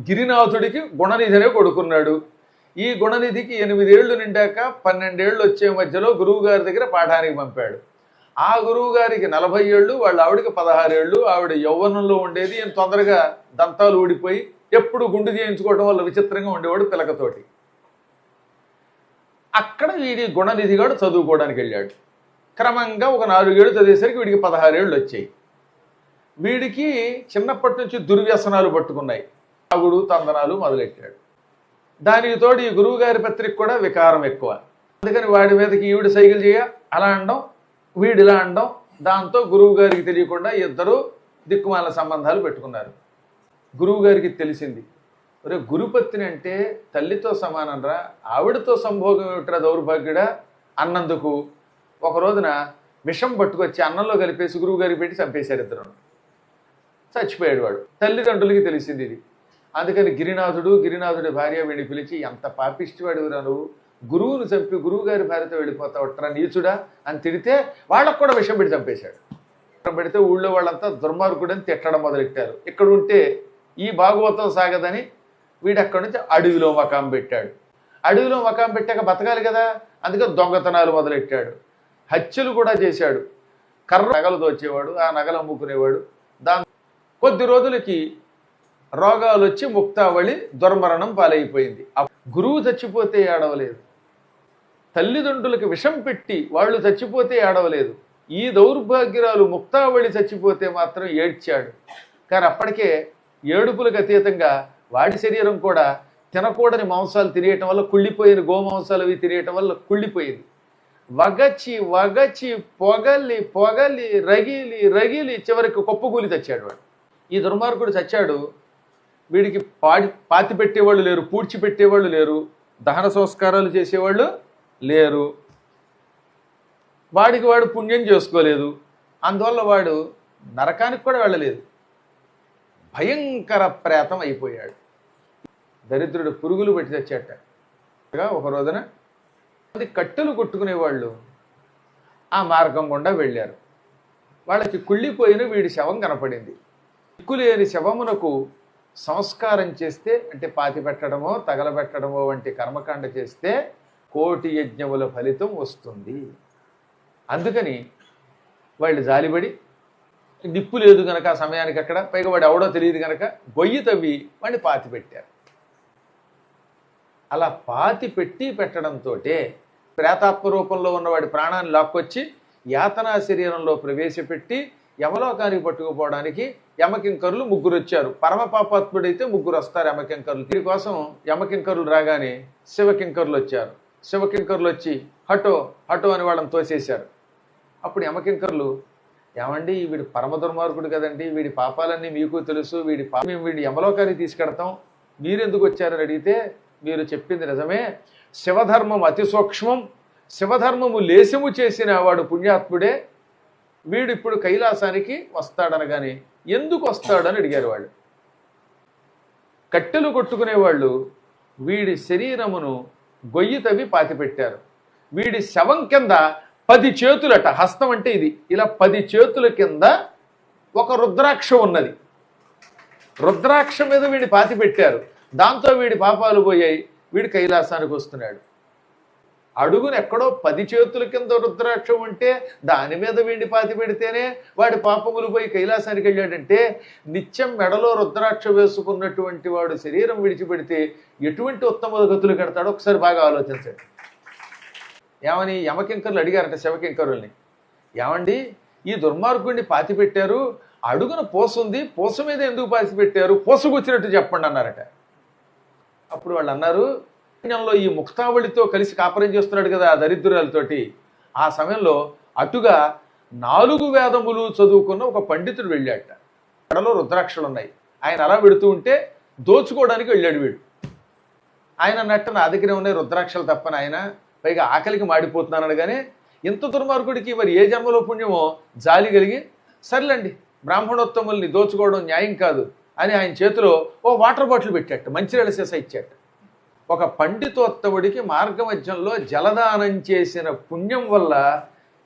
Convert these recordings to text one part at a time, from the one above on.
గిరినాథుడికి గుణనిధినే కొడుకున్నాడు. ఈ గుణనిధికి ఎనిమిదేళ్ళు నిండాక పన్నెండేళ్ళు వచ్చే మధ్యలో గురువుగారి దగ్గర పాఠానికి పంపాడు. ఆ గురువుగారికి నలభై ఏళ్ళు వాళ్ళ ఆవిడకి పదహారేళ్ళు ఆవిడ యౌవనంలో ఉండేది. ఈయన తొందరగా దంతాలు ఊడిపోయి ఎప్పుడు గుండు చేయించుకోవడం వల్ల విచిత్రంగా ఉండేవాడు పిలకతోటి. అక్కడ వీడి గుణనిధిగాడు చదువుకోవడానికి వెళ్ళాడు. క్రమంగా ఒక నాలుగేళ్ళు చదివేసరికి వీడికి పదహారేళ్ళు వచ్చాయి. వీడికి చిన్నప్పటి నుంచి దుర్వ్యసనాలు పట్టుకున్నాయి. తాగుడు తందనాలు మొదలెట్టాడు. దానికి తోడు ఈ గురువు గారి పత్రిక కూడా వికారం ఎక్కువ. అందుకని వాడి మీదకి ఈవిడ సైకిల్ చేయ అలా అనడం వీడు ఇలా అనడం దాంతో గురువు గారికి తెలియకుండా ఇద్దరు దిక్కుమాల సంబంధాలు పెట్టుకున్నారు. గురువు గారికి తెలిసింది ఒరే గురుపత్ని అంటే తల్లితో సమానంరా ఆవిడతో సంభోగం ఏమిట్రా దౌర్భాగ్యుడా? అన్నందుకు ఒక రోజున విషం పట్టుకొచ్చి అన్నంలో కలిపేసి గురువు గారికి పెట్టి చంపేశారు ఇద్దరు. చచ్చిపోయాడు వాడు. తల్లిదండ్రులకి తెలిసింది ఇది. అందుకని గిరినాథుడు గిరినాథుడి భార్య వీడిని పిలిచి ఎంత పాపిష్టివాడు నువ్వు? గురువును చంపి గురువుగారి భార్యతో వెళ్ళిపోతావట్రా నీచుడా? అని తిడితే వాళ్ళకు కూడా విషం పెట్టి చంపేశాడు. విషం పెడితే ఊళ్ళో వాళ్ళంతా దుర్మార్గుడని తిట్టడం మొదలెట్టారు. ఇక్కడ ఉంటే ఈ భాగవతం సాగదని వీడు అక్కడి నుంచి అడవిలో మకాం పెట్టాడు. అడవిలో మకాం పెట్టాక బతకాలి కదా? అందుకని దొంగతనాలు మొదలెట్టాడు. హత్యలు కూడా చేశాడు. కర్ర నగలు దోచేవాడు ఆ నగలు అమ్ముకునేవాడు. దాని కొద్ది రోజులకి రోగాలు వచ్చి ముక్తావళి దుర్మరణం పాలైపోయింది. గురువు చచ్చిపోతే ఏడవలేదు. తల్లిదండ్రులకు విషం పెట్టి వాళ్ళు చచ్చిపోతే ఏడవలేదు. ఈ దౌర్భాగ్యురాలు ముక్తావళి చచ్చిపోతే మాత్రం ఏడ్చాడు. కానీ అప్పటికే ఏడుపులకు అతీతంగా వాడి శరీరం కూడా తినకూడని మాంసాలు తినేయటం వల్ల కుళ్ళిపోయిన గోమాంసాలు అవి తినేయటం వల్ల కుళ్ళిపోయింది. వగచి వగచి పొగలి పొగలి రగిలి రగిలి చివరికి కుప్పకూలి తెచ్చాడు వాడు. ఈ దుర్మార్గుడు చచ్చాడు. వీడికి పాడి పాతి పెట్టేవాళ్ళు లేరు పూడ్చి పెట్టేవాళ్ళు లేరు దహన సంస్కారాలు చేసేవాళ్ళు లేరు. వాడికి వాడు పుణ్యం చేసుకోలేదు. అందువల్ల వాడు నరకానికి కూడా వెళ్ళలేదు. భయంకర ప్రేతం అయిపోయాడు. దరిద్రుడు పురుగులు పెట్టి తెచ్చాట. ఒక రోజున అది కట్టెలు కొట్టుకునేవాళ్ళు. ఆ మార్గం గుండా వెళ్ళారు. వాళ్ళకి కుళ్ళిపోయిన వీడి శవం కనపడింది. దిక్కులేని శవమునకు సంస్కారం చేస్తే అంటే పాతి పెట్టడమో తగలబెట్టడమో వంటి కర్మకాండ చేస్తే కోటి యజ్ఞముల ఫలితం వస్తుంది. అందుకని వాళ్ళు జాలిబడి నిప్పు లేదు గనక సమయానికి అక్కడ పైగా వాడు ఎవడో తెలియదు గనక గొయ్యి తవ్వి వాడిని పాతి పెట్టారు అలా పాతి పెట్టి పెట్టడంతో ప్రేతాత్మ రూపంలో ఉన్న వాడి ప్రాణాన్ని లాక్కొచ్చి యాతనా శరీరంలో ప్రవేశపెట్టి యమలోకానికి పట్టుకుపోవడానికి యమకింకరులు ముగ్గురు వచ్చారు పరమపాపాత్ముడైతే ముగ్గురు వస్తారు యమకింకరులు. దీనికోసం యమకింకరులు రాగానే శివకింకరులు వచ్చారు శివకింకరులు వచ్చి హటో హటో అని వాళ్ళని తోసేశారు. అప్పుడు యమకింకరులు ఏమండి వీడి పరమ దుర్మార్గుడు కదండి వీడి పాపాలన్నీ మీకు తెలుసు వీడి పా మేము వీడి యమలోకానికి తీసుకెడతాం. మీరెందుకు వచ్చారని అడిగితే మీరు చెప్పింది నిజమే. శివధర్మం అతి సూక్ష్మం. శివధర్మము లేశము చేసిన వాడు పుణ్యాత్ముడే. వీడు ఇప్పుడు కైలాసానికి వస్తాడనగానే ఎందుకు వస్తాడని అడిగారు వాళ్ళు. కట్టెలు కొట్టుకునేవాళ్ళు వీడి శరీరమును గొయ్యి తవ్వి పాతిపెట్టారు. వీడి శవం కింద పది చేతులట హస్తం అంటే ఇది. ఇలా పది చేతుల కింద ఒక రుద్రాక్ష ఉన్నది. రుద్రాక్ష మీద వీడి పాతి పెట్టారు దాంతో వీడి పాపాలు పోయాయి. వీడి కైలాసానికి వస్తున్నాడు. అడుగును ఎక్కడో పది చేతుల కింద రుద్రాక్షం ఉంటే దాని మీద వీడిని పాతి పెడితేనే వాడి పాపములు పోయి కైలాసానికి వెళ్ళాడంటే నిత్యం మెడలో రుద్రాక్ష వేసుకున్నటువంటి వాడు శరీరం విడిచిపెడితే ఎటువంటి ఉత్తమ గతులు కడతాడో ఒకసారి బాగా ఆలోచించండి. ఏమని యమకింకరులు అడిగారట శివకింకరుల్ని. ఏమండి ఈ దుర్మార్గుడిని పాతి పెట్టారు అడుగున పోసుంది పూస మీద ఎందుకు పాతి పెట్టారు పోసుకొచ్చినట్టు చెప్పండి అన్నారట. అప్పుడు వాళ్ళు అన్నారు యజ్ఞంలో ఈ ముక్తావళితో కలిసి కాపరం చేస్తున్నాడు కదా ఆ దరిద్రులతోటి ఆ సమయంలో అటుగా నాలుగు వేదములు చదువుకున్న ఒక పండితుడు వెళ్ళాట కడలో రుద్రాక్షలు ఉన్నాయి. ఆయన అలా పెడుతూ ఉంటే దోచుకోవడానికి వెళ్ళాడు వీడు. ఆయన నట్ట నా దగ్గర ఉన్నాయి రుద్రాక్షలు తప్పని ఆయన పైగా ఆకలికి మాడిపోతున్నాను అనగానే ఇంత దుర్మార్గుడికి మరి ఏ జన్మలో పుణ్యమో జాలి కలిగి సర్లేండి బ్రాహ్మణోత్తముల్ని దోచుకోవడం న్యాయం కాదు అని ఆయన చేతిలో ఓ వాటర్ బాటిల్ పెట్టాట మంచినీళ్ళ సీస ఇచ్చాట ఒక పండితోత్తముడికి మార్గమధ్యంలో జలదానం చేసిన పుణ్యం వల్ల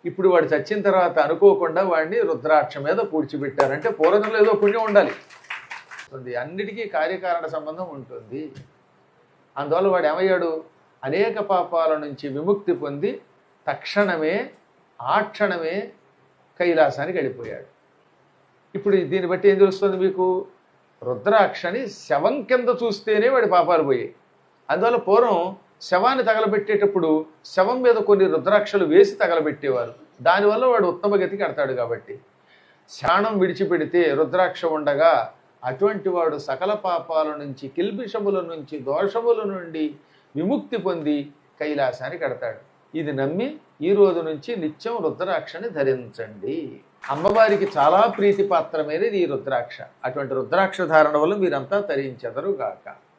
ఇప్పుడు వాడు చచ్చిన తర్వాత అనుకోకుండా వాడిని రుద్రాక్ష మీద పూడ్చిపెట్టారంటే పూర్వజంలో ఏదో పుణ్యం ఉండాలి. అన్నిటికీ కార్యకారణ సంబంధం ఉంటుంది. అందువల్ల వాడు ఏమయ్యాడు? అనేక పాపాల నుంచి విముక్తి పొంది తక్షణమే ఆ క్షణమే కైలాసానికి వెళ్ళిపోయాడు. ఇప్పుడు దీన్ని బట్టి ఏం తెలుస్తుంది మీకు? రుద్రాక్షని శవం కింద చూస్తేనే వాడి పాపాలు పోయాయి. అందువల్ల పూర్వం శవాన్ని తగలబెట్టేటప్పుడు శవం మీద కొన్ని రుద్రాక్షలు వేసి తగలబెట్టేవారు. దానివల్ల వాడు ఉత్తమ గతికి కడతాడు కాబట్టి. శాణం విడిచిపెడితే రుద్రాక్ష ఉండగా అటువంటి వాడు సకల పాపాల నుంచి కిల్బిషముల నుంచి దోషముల నుండి విముక్తి పొంది కైలాసానికి కడతాడు. ఇది నమ్మి ఈ రోజు నుంచి నిత్యం రుద్రాక్షని ధరించండి. అమ్మవారికి చాలా ప్రీతిపాత్రమైనది ఈ రుద్రాక్ష. అటువంటి రుద్రాక్ష ధారణ వల్ల మీరంతా ధరించెదరుగాక